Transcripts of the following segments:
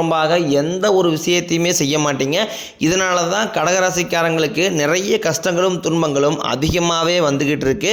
புறம்பாக எந்த ஒரு விஷயத்தையுமே செய்ய மாட்டீங்க. இதனால தான் கடகராசிக்காரங்களுக்கு நிறைய கஷ்டங்களும் துன்பங்களும் அதிகமாகவே வந்துக்கிட்டு இருக்கு.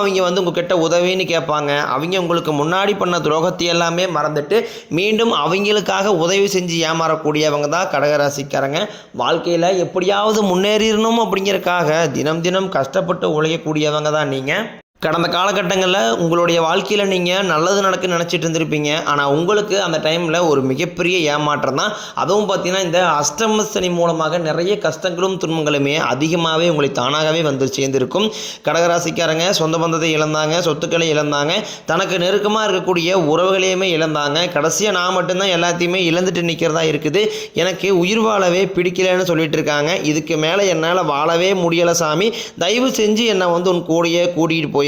அவங்க வந்து உங்ககிட்ட உதவின்னு கேட்பாங்க. அவங்க உங்களுக்கு முன்னாடி பண்ண துரோகத்தை எல்லாமே மறந்துட்டு மீண்டும் அவங்களுக்காக உதவி செஞ்சு ஏமாறக்கூடியவங்க தான் கடகராசிக்காரங்க. வாழ்க்கையில் எப்படியாவது முன்னேறிடணும் அப்படிங்கிறக்காக தினம் தினம் கஷ்டப்பட்டு உழைக்கக்கூடியவங்க தான் நீங்கள் கடந்த காலகட்டங்களில் உங்களுடைய வாழ்க்கையில் நீங்கள் நல்லது நடக்க நினச்சிட்டு இருந்திருப்பீங்க. ஆனால் உங்களுக்கு அந்த டைமில் ஒரு மிகப்பெரிய ஏமாற்றம் தான். அதுவும் பார்த்தீங்கன்னா இந்த அஷ்டம சனி மூலமாக நிறைய கஷ்டங்களும் துன்பங்களுமே அதிகமாகவே உங்களை தானாகவே வந்து சேர்ந்திருக்கும். கடகராசிக்காரங்க சொந்த பந்தத்தை இழந்தாங்க சொத்துக்களை இழந்தாங்க தனக்கு நெருக்கமாக இருக்கக்கூடிய உறவுகளையுமே இழந்தாங்க. கடைசியாக நான் மட்டும்தான் எல்லாத்தையுமே இழந்துட்டு நிற்கிறதா இருக்குது. எனக்கு உயிர் வாழவே பிடிக்கலன்னு சொல்லிட்டு இருக்காங்க. இதுக்கு மேலே என்னால் வாழவே முடியலை சாமி. தயவு செஞ்சு என்னை வந்து உன் கூடயே கூட்டிகிட்டு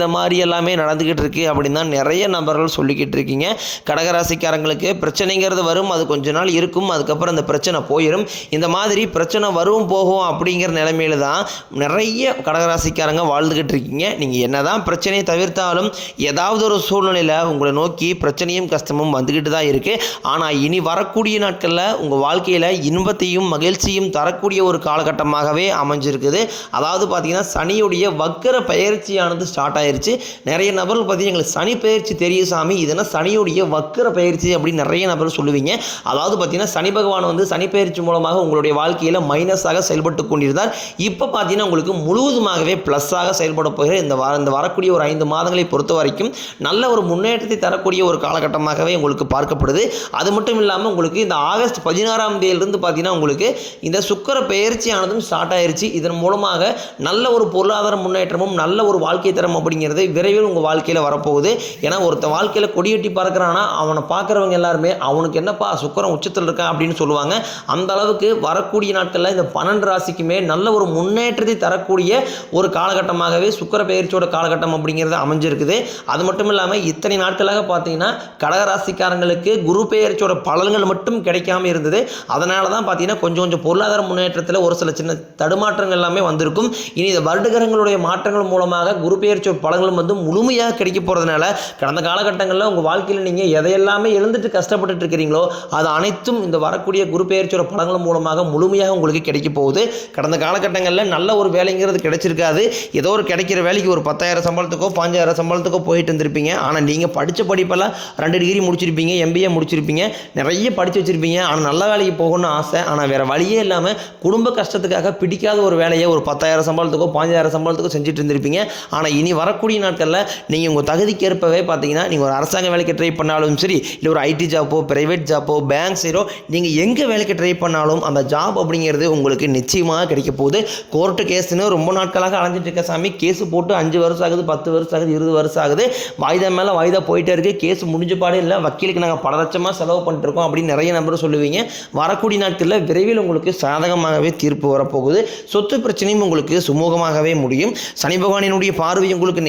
இந்த மாதிரி எல்லாமே நடந்துக்கிட்டு இருக்கு அப்படின்னு தான் நிறைய நபர்கள் சொல்லிக்கிட்டு இருக்கீங்க. கடகராசிக்காரங்களுக்கு பிரச்சனைங்கிறது வரும் அது கொஞ்ச நாள் இருக்கும் அதுக்கப்புறம் அந்த பிரச்சனை போயிடும் இந்த மாதிரி பிரச்சனை வரும் போகும் அப்படிங்கிற நிலைமையில தான் நிறைய கடகராசிக்காரங்க வாழ்ந்துக்கிட்டு இருக்கீங்க. நீங்கள் என்னதான் பிரச்சனையை தவிர்த்தாலும் ஏதாவது ஒரு சூழ்நிலையில் உங்களை நோக்கி பிரச்சனையும் கஷ்டமும் வந்துக்கிட்டு தான் இருக்குது ஆனால் இனி வரக்கூடிய நாட்களில் உங்கள் வாழ்க்கையில் இன்பத்தையும் மகிழ்ச்சியும் தரக்கூடிய ஒரு காலகட்டமாகவே அமைஞ்சிருக்குது. அதாவது பார்த்தீங்கன்னா சனியுடைய வக்கர பயிற்சியானது ஸ்டார்ட் ஆயிடுச்சு நிறைய நபர்கள் பார்த்தீங்கன்னா எங்களுக்கு சனி பயிற்சி தெரியும் சாமி. இதெல்லாம் சனியுடைய வக்கர பயிற்சி அப்படின்னு நிறைய நபர்கள் சொல்லுவீங்க. அதாவது பார்த்தீங்கன்னா சனி பகவான் வந்து சனி பயிற்சி மூலமாக உங்களுடைய வாழ்க்கையில் மைனஸாக செயல்பட்டு கொண்டிருந்தார். இப்போ பார்த்தீங்கன்னா உங்களுக்கு முழுவதுமாகவே ப்ளஸ்ஸாக செயல்பட போகிற இந்த வார இந்த வரக்கூடிய ஒரு ஐந்து மாதங்களை பொறுத்த வரைக்கும் நல்ல ஒரு முன்னேற்றத்தை தரக்கூடிய ஒரு காலகட்டமாகவே உங்களுக்கு பார்க்கப்படுது. அது மட்டும் இல்லாமல் உங்களுக்கு இந்த ஆகஸ்ட் பதினாறாம் தேதியிலிருந்து பார்த்தீங்கன்னா உங்களுக்கு இந்த சுக்கர பயிற்சியானதும் ஸ்டார்ட் ஆயிருச்சு. இதன் மூலமாக நல்ல ஒரு பொருளாதார முன்னேற்றமும் நல்ல ஒரு வாழ்க்கை தரம் அப்படிங்கிறது விரைவில் உங்கள் வாழ்க்கையில் வரப்போகுது. ஏன்னா ஒருத்த வாழ்க்கையில் கொடியேட்டி பார்க்குறான்னா அவனை பார்க்குறவங்க எல்லாருமே அவனுக்கு என்னப்பா சுக்கரம் உச்சத்தில் இருக்கான் அப்படின்னு சொல்லுவாங்க. அந்த அளவுக்கு வரக்கூடிய நாட்களில் இந்த பன்னெண்டு ராசிக்குமே நல்ல ஒரு முன்னேற்றத்தை தரக்கூடிய ஒரு காலகட்டமாகவே சுக்கர பயிற்சியோட காலகட்டம் அப்படிங்கிறது அமைஞ்சிருக்குது. அது மட்டும் இல்லாமல் இத்தனை நாட்களாக பார்த்தீங்கன்னா கடகராசிக்காரங்களுக்கு குரு பெயர்ச்சியோட பலன்கள் மட்டும் கிடைக்காம இருந்தது. அதனால தான் பார்த்தீங்கன்னா கொஞ்சம் கொஞ்சம் பொருளாதார முன்னேற்றத்தில் ஒரு சில சின்ன தடுமாற்றங்கள் எல்லாமே வந்திருக்கும். இனி இந்த வருடகரங்களுடைய மாற்றங்கள் மூலமாக குரு பெயர்ச்சியோட பலன்களும் வந்து முழுமையாக கிடைக்க போகிறதுனால கடந்த காலகட்டங்களில் உங்கள் வாழ்க்கையில் நீங்கள் எதையெல்லாமே எழுந்துட்டு கஷ்டப்பட்டுட்டு இருக்கிறீங்களோ அது அனைத்தும் இந்த வரக்கூடிய குரு பெயர்ச்சியோட பலன்கள் மூலமாக முழுமையாக உங்களுக்கு கிடைக்க போகுது. கடந்த காலகட்டங்களில் நல்ல ஒரு வேலைங்கிறது கிடைச்சிருக்காது. ஏதோ ஒரு கிடைக்கிற வேலைக்கு ஒரு பத்தாயிரம் சம்பளத்துக்கோ பாஞ்சாயிரம் சம்பளத்துக்கோ போயிட்டு இருந்திருப்பீங்க ஆனால் நீங்கள் படித்த படிப்பெல்லாம் ரெண்டு டிகிரி முடிச்சிருப்பீங்க எம்பிஏ முடிச்சிருப்பீங்க நிறைய படித்து வச்சிருப்பீங்க. ஆனால் நல்ல வேலைக்கு போகணும்னு ஆசை. ஆனால் வேறு வழியே இல்லாமல் குடும்ப கஷ்டத்துக்காக பிடிக்காத ஒரு வேலையை ஒரு பத்தாயிரம் சம்பளத்துக்கோ பாஞ்சாயிரம் சம்பளத்துக்கோ செஞ்சுட்டு இருந்திருப்பீங்க. ஆனால் இனி வர வரக்கூடிய நாட்களில் நீங்கள் உங்கள் தகுதிக்கேற்பவே பார்த்தீங்கன்னா நீங்கள் ஒரு அரசாங்க வேலைக்கு ட்ரை பண்ணாலும் சரி இல்லை ஒரு ஐடி ஜாப்போ ப்ரைவேட் ஜாப்போ பேங்க் சைடோ நீங்கள் எங்கே வேலைக்கு ட்ரை பண்ணாலும் அந்த ஜாப் அப்படிங்கிறது உங்களுக்கு நிச்சயமாக கிடைக்க போகுது. கோர்ட்டு கேஸ்னு ரொம்ப நாட்களாக அலைஞ்சிட்டு இருக்க சாமி. கேஸ் போட்டு அஞ்சு வருஷம் ஆகுது பத்து வருஷம் ஆகுது இருபது வருஷம் ஆகுது. வாய்தா மேலே வாய்தா போயிட்டே இருக்கு. கேஸ் முடிஞ்ச பாடு இல்லை வக்கீலுக்கு நாங்கள் பல லட்சமாக செலவு பண்ணிட்டுருக்கோம் அப்படின்னு நிறைய நம்பர் சொல்லுவீங்க. வரக்கூடிய நாட்களில் விரைவில் உங்களுக்கு சாதகமாகவே தீர்ப்பு வரப்போகுது. சொத்து பிரச்சனையும் உங்களுக்கு சுமூகமாகவே முடியும். சனி பகவானினுடைய பார்வை உங்களுக்கு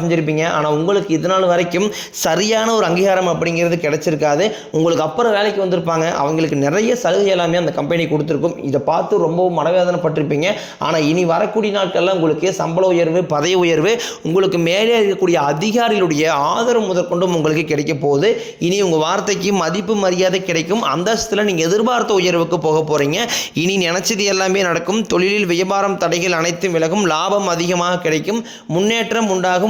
செஞ்சுருப்பீங்க. ஆனால் உங்களுக்கு இது நாள் வரைக்கும் சரியான ஒரு அங்கீகாரம் அப்படிங்கிறது கிடைச்சிருக்காது. உங்களுக்கு அப்புறம் வேலைக்கு வந்திருப்பாங்க. அவங்களுக்கு நிறைய சலுகை எல்லாமே அந்த கம்பெனி கொடுத்துருக்கும். இதை பார்த்து ரொம்பவும் மனவேதனைப்பட்டிருப்பீங்க. ஆனால் இனி வரக்கூடிய நாட்களில் உங்களுக்கு சம்பள உயர்வு பதவி உயர்வு உங்களுக்கு மேலே இருக்கக்கூடிய அதிகாரிகளுடைய ஆதரவு முதற்கொண்டும் உங்களுக்கு கிடைக்க போகுது. இனி உங்கள் வார்த்தைக்கு மதிப்பு மரியாதை கிடைக்கும். அந்தஸ்தில் நீங்கள் எதிர்பார்த்த உயர்வுக்கு போக போகிறீங்க இனி நினச்சது எல்லாமே நடக்கும். தொழிலில் வியாபாரம் தடைகள் அனைத்தும் விலகும். லாபம் அதிகமாக கிடைக்கும். முன்னேற்றம் உண்டாகும்.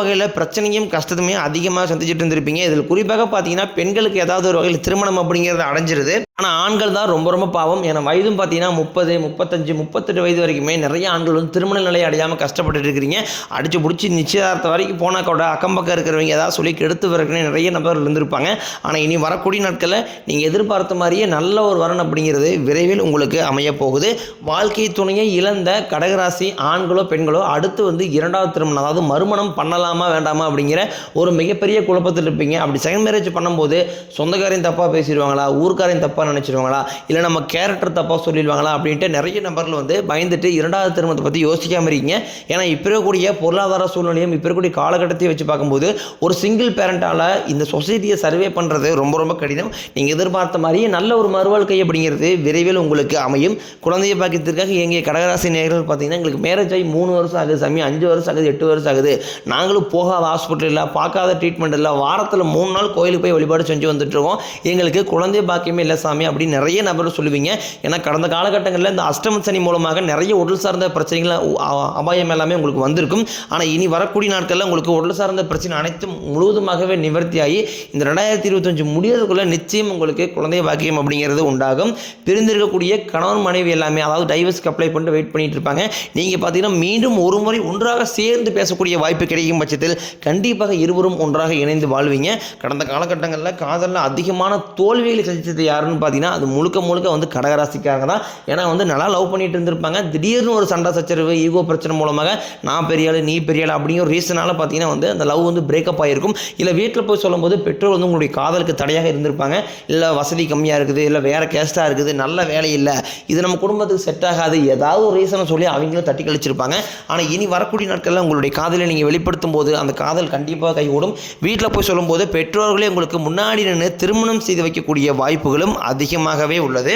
வகையில் பிரச்சனையும் கஷ்டத்தையுமே அதிகமாக சந்திச்சுட்டு இருந்திருப்பீங்க. இதில் குறிப்பாக பார்த்தீங்கன்னா பெண்களுக்கு ஏதாவது ஒரு வகையில் திருமணம் அப்படிங்கிறது அடைஞ்சிருது. ஆனால் ஆண்கள் தான் ரொம்ப ரொம்ப பாவம். ஏன்னா வயதும் பார்த்தீங்கன்னா முப்பது முப்பத்தஞ்சு முப்பத்தெட்டு வயது வரைக்குமே நிறைய ஆண்கள் வந்து திருமண நிலையை அடையாமல் கஷ்டப்பட்டு இருக்கிறீங்க. அடிச்சு பிடிச்சி நிச்சயதார்த்த வரைக்கும் போனால் கூட அக்கம் பக்கம் இருக்கிறவங்க ஏதாவது சொல்லி கெடுத்து வரக்குன்னு நிறைய நபர்கள் இருந்திருப்பாங்க. ஆனால் இனி வரக்கூடிய நாட்களில் நீங்கள் எதிர்பார்த்த மாதிரியே நல்ல ஒரு வரன் அப்படிங்கிறது விரைவில் உங்களுக்கு அமைய போகுது. வாழ்க்கை துணையை இழந்த கடகராசி ஆண்களோ பெண்களோ அடுத்து வந்து இரண்டாவது திருமணம் அதாவது மறுமணம் பண்ணலாமா வேண்டாமா அப்படிங்கிற ஒரு மிகப்பெரிய குழப்பத்தில் இருப்பீங்க அப்படி செகண்ட் மேரேஜ் பண்ணும்போது சொந்தக்காரையும் தப்பாக பேசிடுவாங்களா? ஊர்க்காரையும் தப்பாக நினச்சிடுவாங்களா இல்லை நம்ம கேரக்டர் தப்பாக சொல்லிடுவாங்களா? அப்படின்ட்டு நிறைய நபர்கள் வந்து பயந்துட்டு இரண்டாவது திருமணத்தை பற்றி யோசிக்காமல் இருக்கீங்க. ஏன்னா இப்போ இருக்கக்கூடிய பொருளாதார சூழ்நிலையும் இப்போ இருக்கக்கூடிய காலகட்டத்தையும் வச்சு பார்க்கும்போது ஒரு சிங்கிள் பேரண்டால் இந்த சொசைட்டியை சர்வே பண்ணுறது ரொம்ப ரொம்ப கடினம். நீங்கள் எதிர்பார்த்த மாதிரியே நல்ல ஒரு மறுவாழ்க்கை அப்படிங்கிறது விரைவில் உங்களுக்கு அமையும். குழந்தைய பாக்கியத்திற்காக எங்கள் கடகராசி நேர்கள் பார்த்தீங்கன்னா எங்களுக்கு மேரேஜ் ஆகி மூணு வருஷம் ஆகுது சாமி. அஞ்சு வருஷம் ஆகுது எட்டு வருஷம் ஆகுது. நாங்களும் போகாத ஹாஸ்பிட்டல் இல்லை பார்க்காத ட்ரீட்மெண்ட் இல்லை. வாரத்தில் மூணு நாள் கோயிலுக்கு போய் வழிபாடு செஞ்சு வந்துட்டுருக்கோம் எங்களுக்கு குழந்தை பாக்கியமே இல்லை சாமி. அப்படின்னு நிறைய நபர் சொல்லுவீங்க. ஏன்னா கடந்த காலகட்டங்களில் இந்த அஷ்டம சனி மூலமாக நிறைய உடல் சார்ந்த பிரச்சனைகள் அபாயம் எல்லாமே உங்களுக்கு வந்திருக்கும். ஆனால் இனி வரக்கூடிய நாட்களில் உங்களுக்கு உடல் சார்ந்த பிரச்சனை அனைத்தும் முழுவதுமாகவே நிவர்த்தியாகி இந்த ரெண்டாயிரத்தி இருபத்தஞ்சு முடியறதுக்குள்ளே நிச்சயம் உங்களுக்கு குழந்தை பாக்கியம் அப்படிங்கிறது உண்டாகும். பிரிந்திருக்கக்கூடிய கணவன் மனைவி எல்லாமே அதாவது டைவர்ஸ்க்கு அப்ளை பண்ணிட்டு வெயிட் பண்ணிட்டு இருப்பாங்க. நீங்கள் பார்த்தீங்கன்னா மீண்டும் ஒரு முறை ஒன்றாக சேர்ந்து பேசக்கூடிய வாய்ப்பு கிடைக்கும் பட்சத்தில் கண்டிப்பாக இருவரும் ஒன்றாக இணைந்து வாழ்வீங்க. கடந்த காலகட்டங்களில் காதலில் அதிகமான தோல்விகளை சந்தித்தது யாருன்னு பார்த்தீங்கன்னா அது முழுக்க முழுக்க வந்து கடகராசிக்காரங்க தான். ஏன்னா வந்து நல்லா லவ் பண்ணிட்டு இருந்திருப்பாங்க. திடீர்னு ஒரு சண்டை சச்சரவு ஈகோ பிரச்சனை மூலமாக நான் பெரிய ஆளு நீ பெரிய அப்படிங்கிற ரீசனால் ரீசனால பார்த்தீங்கன்னா வந்து அந்த லவ் வந்து பிரேக்கப் ஆகிருக்கும் இல்லை வீட்டில் போய் சொல்லும்போது பெற்றோர் வந்து உங்களுடைய காதலுக்கு தடையாக இருந்திருப்பாங்க. இல்லை வசதி கம்மியாக இருக்குது இல்லை வேறு கேஸ்ட்டாக இருக்குது நல்ல வேலை இல்லை. இது நம்ம குடும்பத்துக்கு செட் ஆகாது. ஏதாவது ஒரு ரீசனை சொல்லி அவங்களும் தட்டி கழிச்சிருப்பாங்க. ஆனால் இனி வரக்கூடிய நாட்களில் உங்களுடைய காதலை நீங்கள் வெளிப்படுத்தும் போது அந்த காதல் கண்டிப்பாக கைகூடும். வீட்டில் போய் சொல்லும்போது பெற்றோர்களே உங்களுக்கு முன்னாடி நின்று திருமணம் செய்து வைக்கக்கூடிய வாய்ப்புகளும் அதிகமாகவே உள்ளது.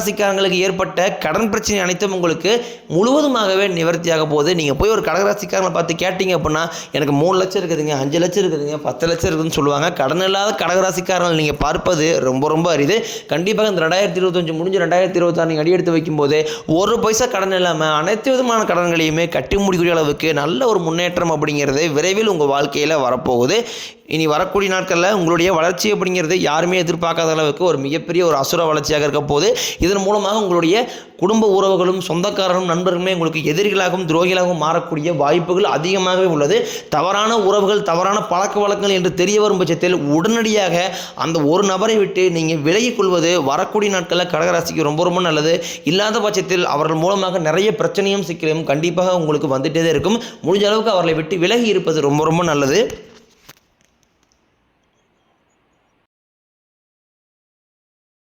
கடகராசிக்காரங்களுக்கு ஏற்பட்ட கடன் பிரச்சனை அனைத்தும் உங்களுக்கு முழுவதுமாகவே நிவர்த்தியாக போகுது. நீங்கள் போய் ஒரு கடகராசிக்காரங்களை பார்த்து கேட்டீங்க அப்படின்னா எனக்கு மூணு லட்சம் இருக்குதுங்க அஞ்சு லட்சம் இருக்குதுங்க பத்து லட்சம் இருக்குதுன்னு சொல்லுவாங்க. கடன் இல்லாத கடகராசிக்காரங்களை நீங்கள் பார்ப்பது ரொம்ப ரொம்ப அரிது. கண்டிப்பாக இந்த ரெண்டாயிரத்தி இருபத்தஞ்சு முடிஞ்சு ரெண்டாயிரத்தி இருபத்தாறு நீங்கள் அடியெடுத்து வைக்கும்போது ஒரு பைசா கடன் இல்லாமல் அனைத்து விதமான கடன்களையுமே கட்டி முடிக்கூடிய அளவுக்கு நல்ல ஒரு முன்னேற்றம் அப்படிங்கிறது விரைவில் உங்கள் வாழ்க்கையில் வரப்போகுது. இனி வரக்கூடிய நாட்களில் உங்களுடைய வளர்ச்சி அப்படிங்கிறது யாருமே எதிர்பார்க்காத அளவுக்கு ஒரு மிகப்பெரிய ஒரு அசுர வளர்ச்சியாக இருக்க போது இதன் மூலமாக உங்களுடைய குடும்ப உறவுகளும் சொந்தக்காரரும் நண்பர்களுமே உங்களுக்கு எதிரிகளாகவும் துரோகிகளாகவும் மாறக்கூடிய வாய்ப்புகள் அதிகமாகவே உள்ளது. தவறான உறவுகள் தவறான பழக்க வழக்கங்கள் என்று தெரிய வரும் பட்சத்தில் உடனடியாக அந்த ஒரு நபரை விட்டு நீங்கள் விலகிக் கொள்வது வரக்கூடிய நாட்களில் கடகராசிக்கு ரொம்ப ரொம்ப நல்லது. இல்லாத பட்சத்தில் அவர்கள் மூலமாக நிறைய பிரச்சனையும் சிக்கலையும் கண்டிப்பாக உங்களுக்கு வந்துட்டே இருக்கும். முடிஞ்ச அளவுக்கு அவர்களை விட்டு விலகி இருப்பது ரொம்ப ரொம்ப நல்லது.